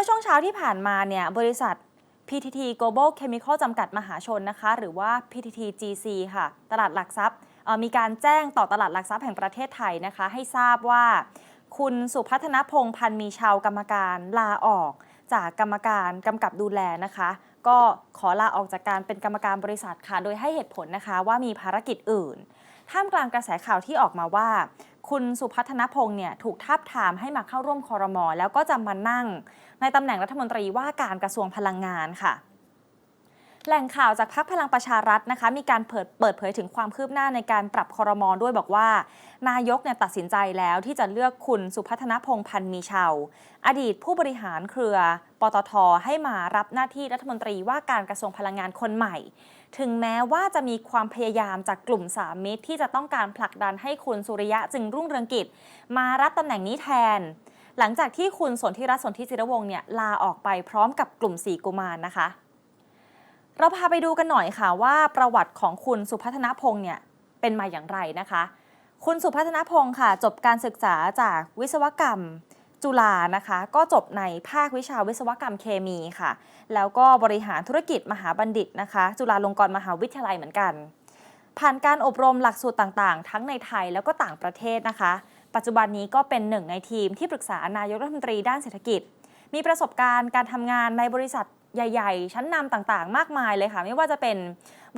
มื่อช่วงเช้าที่ผ่านมาเนี่ยบริษัท PTT Global Chemical จำกัดมหาชนนะคะ หรือว่า PTT GC ค่ะ ตลาดหลักทรัพย์มีการแจ้งต่อตลาดหลักทรัพย์แห่งประเทศไทยนะคะ ให้ทราบว่า คุณสุพัฒนพงษ์พันมีชาวกรรมการลาออก จากกรรมการกำกับดูแลนะคะ ก็ขอลาออกจากการเป็นกรรมการบริษัทค่ะ โดยให้เหตุผลนะคะว่ามีภารกิจอื่น ท่ามกลางกระแสข่าวที่ออกมาว่า คุณสุพัฒนพงศ์เนี่ยถูกทาบทามให้มาเข้าร่วมคอรมอแล้วก็จะมานั่ง ในตำแหน่งรัฐมนตรีว่าการกระทรวงพลังงานค่ะ แหล่งข่าวจากพักพลังประชารัฐนะคะ มีการเปิดเปิดเผยถึงความคืบหน้าในการปรับคอรมอด้วยบอกว่า นายกเนี่ยตัดสินใจแล้วที่จะเลือกคุณสุพัฒนพงพันธ์มีชาวอดีตผู้บริหารเครือ ปตทให้มารับหน้าที่รัฐมนตรีว่าการกระทรวงพลังงานคนใหม่ ถึงแม้ว่าจะมีความพยายามจากกลุ่มสามมิตรที่จะต้องการผลักดันให้คุณสุริยะจึงรุ่งเรืองกิจ มารับตำแหน่งนี้แทนหลังจากที่คุณสนธิรัตน์สนธิจิรวงศ์เนี่ยลาออกไปพร้อมกับกลุ่มสีกุมารนะคะ เราพาไปดูกันหน่อยค่ะว่าประวัติของคุณสุพัฒนพงษ์เนี่ยเป็นมาอย่างไรนะคะ คุณสุพัฒนพงษ์ค่ะ จบการศึกษาจากวิศวกรรมจุฬานะคะ ก็จบในภาควิชาวิศวกรรมเคมีค่ะ แล้วก็บริหารธุรกิจมหาบัณฑิตนะคะ จุฬาลงกรณ์มหาวิทยาลัยเหมือนกัน ผ่านการอบรมหลักสูตรต่างๆ ทั้งในไทยแล้วก็ต่างประเทศนะคะ ปัจจุบันนี้ก็เป็นหนึ่งในทีมที่ปรึกษานายกรัฐมนตรีด้านเศรษฐกิจ มีประสบการณ์การทำงานในบริษัท ใหญ่ ๆ ชั้นนำต่างๆ มากมายเลยค่ะ ไม่ว่าจะเป็น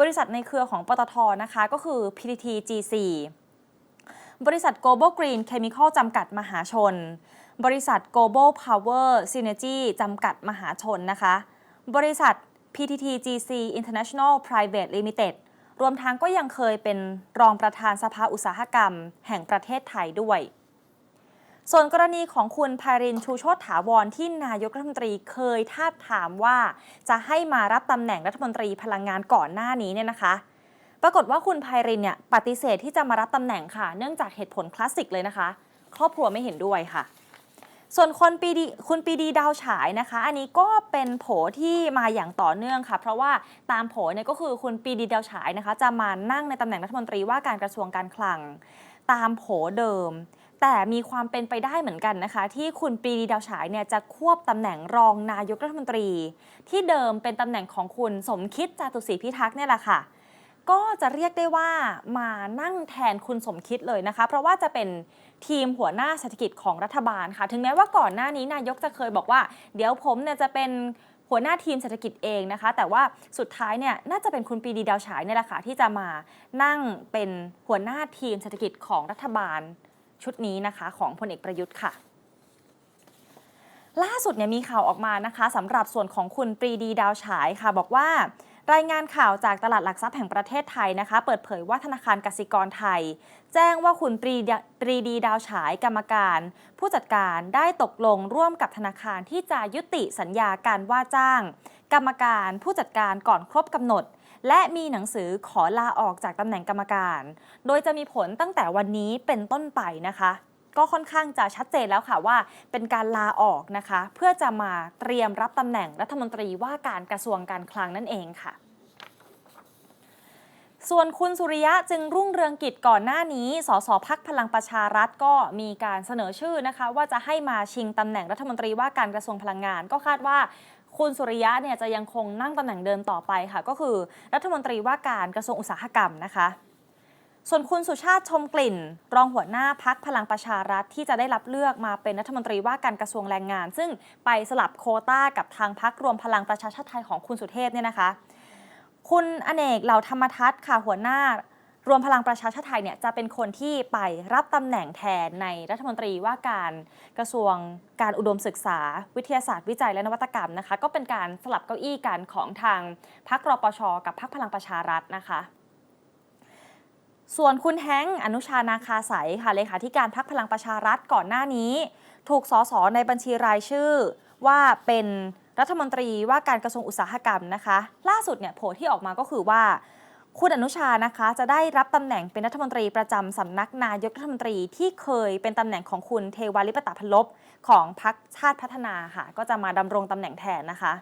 บริษัทในเครือของปตทนะคะ ก็คือ PTT GC บริษัท Global Green Chemical จำกัดมหาชน บริษัท Global Power Synergy จำกัดมหาชนนะคะ บริษัท PTT GC International Private Limited รวมทั้งก็ยังเคยเป็นรองประธานสภาอุตสาหกรรม แห่งประเทศไทยด้วย ส่วนกรณีของคุณพารินชูโชตถาวรที่นายกรัฐมนตรีเคยทาบถามว่า จะให้มารับตำแหน่งรัฐมนตรีพลังงานก่อนหน้านี้เนี่ยนะคะ ปรากฏว่าคุณไพรินเนี่ยปฏิเสธที่จะมารับตำแหน่งค่ะ เนื่องจากเหตุผลคลาสสิกเลยนะคะ ครอบครัวไม่เห็นด้วยค่ะ ส่วนคนปีดีคุณปีดีดาวฉายนะคะ อันนี้ก็เป็นโผที่มาอย่างต่อเนื่องค่ะ เพราะว่าตามโผเนี่ยก็คือคุณปีดีดาวฉายนะคะ จะมานั่งในตำแหน่งรัฐมนตรีว่าการกระทรวงการคลัง ตามโผเดิม แต่มีความเป็นไปได้เหมือนกันนะคะ ที่คุณปรีดีดาวฉายเนี่ยจะควบตำแหน่งรองนายกรัฐมนตรี ที่เดิมเป็นตำแหน่งของคุณสมคิดจาตุศรีพิทักษ์เนี่ยแหละค่ะ ก็จะเรียกได้ว่ามานั่งแทนคุณสมคิดเลยนะคะ เพราะว่าจะเป็นทีมหัวหน้าเศรษฐกิจของรัฐบาลค่ะ ถึงแม้ว่าก่อนหน้านี้นายกจะเคยบอกว่า เดี๋ยวผมเนี่ยจะเป็นหัวหน้าทีมเศรษฐกิจเองนะคะ แต่ว่าสุดท้ายเนี่ยน่าจะเป็นคุณปีดีดาวฉายเนี่ยแหละค่ะที่จะมานั่งเป็นหัวหน้าทีมเศรษฐกิจของรัฐบาล ชุดนี้นะคะของพลเอกประยุทธ์ค่ะล่าสุดเนี่ยมีข่าวออกมานะคะสำหรับส่วนของคุณปรีดีดาวฉายค่ะ บอกว่ารายงานข่าวจากตลาดหลักทรัพย์แห่งประเทศไทยนะคะ เปิดเผยว่าธนาคารกสิกรไทย แจ้งว่าคุณปรีดาปรีดีดาวฉายกรรมการ ผู้จัดการได้ตกลงร่วมกับธนาคารที่จะยุติสัญญาการว่าจ้าง กรรมการผู้จัดการก่อนครบกำหนด และมีหนังสือขอลาออกจากตำแหน่งกรรมการ โดยจะมีผลตั้งแต่วันนี้เป็นต้นไปนะคะ ก็ค่อนข้างจะชัดเจนแล้วค่ะว่า เป็นการลาออกนะคะ เพื่อจะมาเตรียมรับตำแหน่งรัฐมนตรีว่าการกระทรวงการคลังนั่นเองค่ะส่วนคุณสุริยะจึงรุ่งเรืองกิจก่อนหน้านี้ สสพักพลังประชารัฐก็มีการเสนอชื่อนะคะ ว่าจะให้มาชิงตำแหน่งรัฐมนตรีว่าการกระทรวงพลังงาน ก็คาดว่า คุณสุริยะเนี่ยจะยังคงนั่งตำแหน่งเดิมต่อไปค่ะ ก็คือรัฐมนตรีว่าการกระทรวงอุตสาหกรรมนะคะ ส่วนคุณสุชาติชมกลิ่น รองหัวหน้าพักพลังประชารัฐที่จะได้รับเลือกมาเป็นรัฐมนตรีว่าการกระทรวงแรงงาน ซึ่งไปสลับโคต้ากับทางพักรวมพลังประชาชาติไทยของคุณสุเทพเนี่ยนะคะ คุณอเนกเหล่าธรรมทัศน์ค่ะหัวหน้า รวมพลังประชาชาติไทยเนี่ยจะเป็นคนที่ไปรับตำแหน่งแทนในรัฐมนตรีว่าการกระทรวงการอุดมศึกษา วิทยาศาสตร์วิจัยและนวัตกรรมนะคะก็เป็นการสลับเก้าอี้กันของทางพักรปช กับพักพลังประชารัฐนะคะส่วนคุณแฮงอนุชานาคาสายค่ะเลขาธิการพักพลังประชารัฐก่อนหน้านี้ ถูกสสในบัญชีรายชื่อ ว่าเป็นรัฐมนตรีว่าการกระทรวงอุตสาหกรรมนะคะ ล่าสุดเนี่ยโผที่ออกมาก็คือว่า คุณอนุชานะคะจะได้รับตำแหน่งเป็นรัฐมนตรีประจำสำนักนายกรัฐมนตรีที่เคยเป็นตำแหน่งของคุณเทวาลิปตะพลบของพรรคชาติพัฒนาค่ะ ก็จะมาดำรงตำแหน่งแทนนะคะ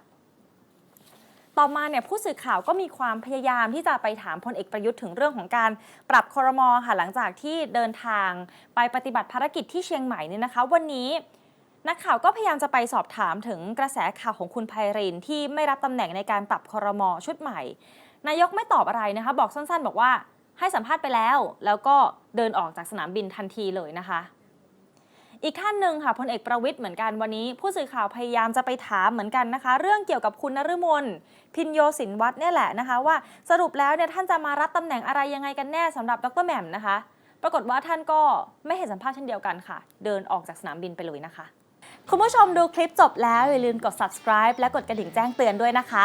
ต่อมาเนี่ยผู้สื่อข่าวก็มีความพยายามที่จะไปถามพลเอกประยุทธ์ถึงเรื่องของการปรับคอรมอค่ะหลังจากที่เดินทางไปปฏิบัติภารกิจที่เชียงใหม่เนี่ยนะคะ วันนี้นักข่าวก็พยายามจะไปสอบถามถึงกระแสข่าวของคุณไพรินที่ไม่รับตำแหน่งในการปรับคอรมอชุดใหม่ นายกไม่ตอบอะไรนะคะ บอกสั้นๆ บอกว่าให้สัมภาษณ์ไปแล้ว แล้วก็เดินออกจากสนามบินทันทีเลยนะคะ อีกท่านหนึ่งค่ะพลเอกประวิทย์เหมือนกันวันนี้ ผู้สื่อข่าวพยายามจะไปถามเหมือนกันนะคะ เรื่องเกี่ยวกับคุณนฤมลพินโยสินวัฒน์เนี่ยแหละนะคะ ว่าสรุปแล้วเนี่ยท่านจะมารับตำแหน่งอะไรยังไงกันแน่สำหรับดรแหม่มนะคะ ปรากฏว่าท่านก็ไม่เห็นสัมภาษณ์เช่นเดียวกันค่ะ เดินออกจากสนามบินไปเลยนะคะคุณผู้ชมดูคลิปจบแล้ว อย่าลืมกด subscribe และกดกระดิ่งแจ้งเตือนด้วยนะคะ